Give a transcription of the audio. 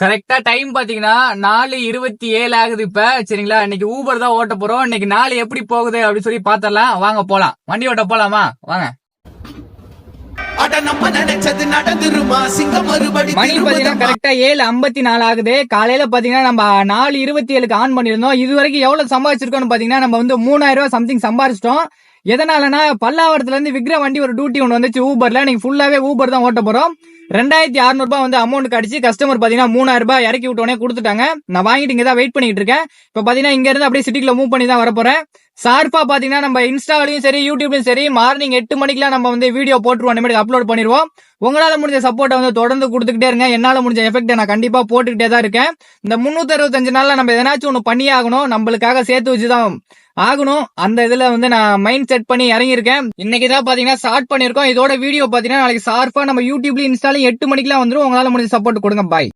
கரெக்டா டைம் பாத்தீங்கன்னா நாலு இருபத்தி ஏழு ஆகுது இப்ப. சரிங்களா? இன்னைக்கு ஊபர் தான் ஓட்ட போறோம். இன்னைக்கு நாலு எப்படி போகுது அப்படின்னு சொல்லி பாத்திரலாம். வாங்க போலாம். வண்டி ஓட்ட போலாமா? வாங்க. மணி பாத்தீங்கன்னா கரெக்டா ஏழு ஐம்பத்தி நாலு ஆகுது. காலையில பாத்தீங்கன்னா நம்ம நாலு இருபத்தி ஏழுக்கு ஆன் பண்ணிருந்தோம் இது வரைக்கும் எவ்வளவு சம்பாதிச்சிருக்கோம்னு பாத்தீங்கன்னா நம்ம வந்து மூணாயிரம் ரூபாய் சம்திங் சம்பாதிச்சிட்டோம். எதனாலனா பல்லாவரத்துல இருந்து விக்ர வண்டி ஒரு டியூட்டி ஒன்று வந்துச்சு ஊபர்ல நீங்க ஃபுல்லாவே ஊபர் தான் ஓட்ட போறோம். ரெண்டாயிரத்தி அறுநூறுபா வந்து அமௌண்ட் கடிச்சு கஸ்டமர் பாத்தீங்கன்னா மூணாயிரம் ரூபாய் இறக்கி விட்டோனே கொடுத்துட்டாங்க. நான் வாங்கிட்டு இங்க தான் வெயிட் பண்ணிட்டு இருக்கேன். இப்ப பாத்தீங்கன்னா இங்க இருந்து அப்படியே சிட்டிக்குள்ள மூவ் பண்ணி தான் வரப்போறேன். சார்பா பாத்தீங்கன்னா நம்ம இன்ஸ்டாலையும் சரி யூடியூப்லயும் சரி மார்னிங் எட்டு மணிக்கெல்லாம் நம்ம வந்து வீடியோ போட்டுருவோம். அப்புறம் அப்லோட் பண்ணிடுவோம். உங்களால முடிஞ்ச சப்போர்ட்டை வந்து தொடர்ந்து கொடுத்துக்கிட்டே இருங்க. என்னால முடிஞ்ச எஃபெக்ட் நான் கண்டிப்பா போட்டுக்கிட்டே தான் இருக்கேன். இந்த முன்னூத்தி அறுபத்தஞ்சு நாள்ல நம்ம எதனாச்சும் ஒண்ணு பண்ணியாகணும் நம்மளுக்காக சேர்த்து வச்சுதான் ஆகணும். அந்த இதுல வந்து நான் மைண்ட் செட் பண்ணி இறங்கியிருக்கேன். இன்னைக்கு தான் பாத்தீங்கன்னா ஸ்டார்ட் பண்ணிருக்கோம் இதோட வீடியோ பாத்தீங்கன்னா நாளைக்கு சார்பா நம்ம யூடியூப்ல இன்ஸ்டாலையும் எட்டு மணிக்கெல்லாம் வந்துடும் உங்களால முடிஞ்ச சப்போர்ட் கொடுங்க. பாய்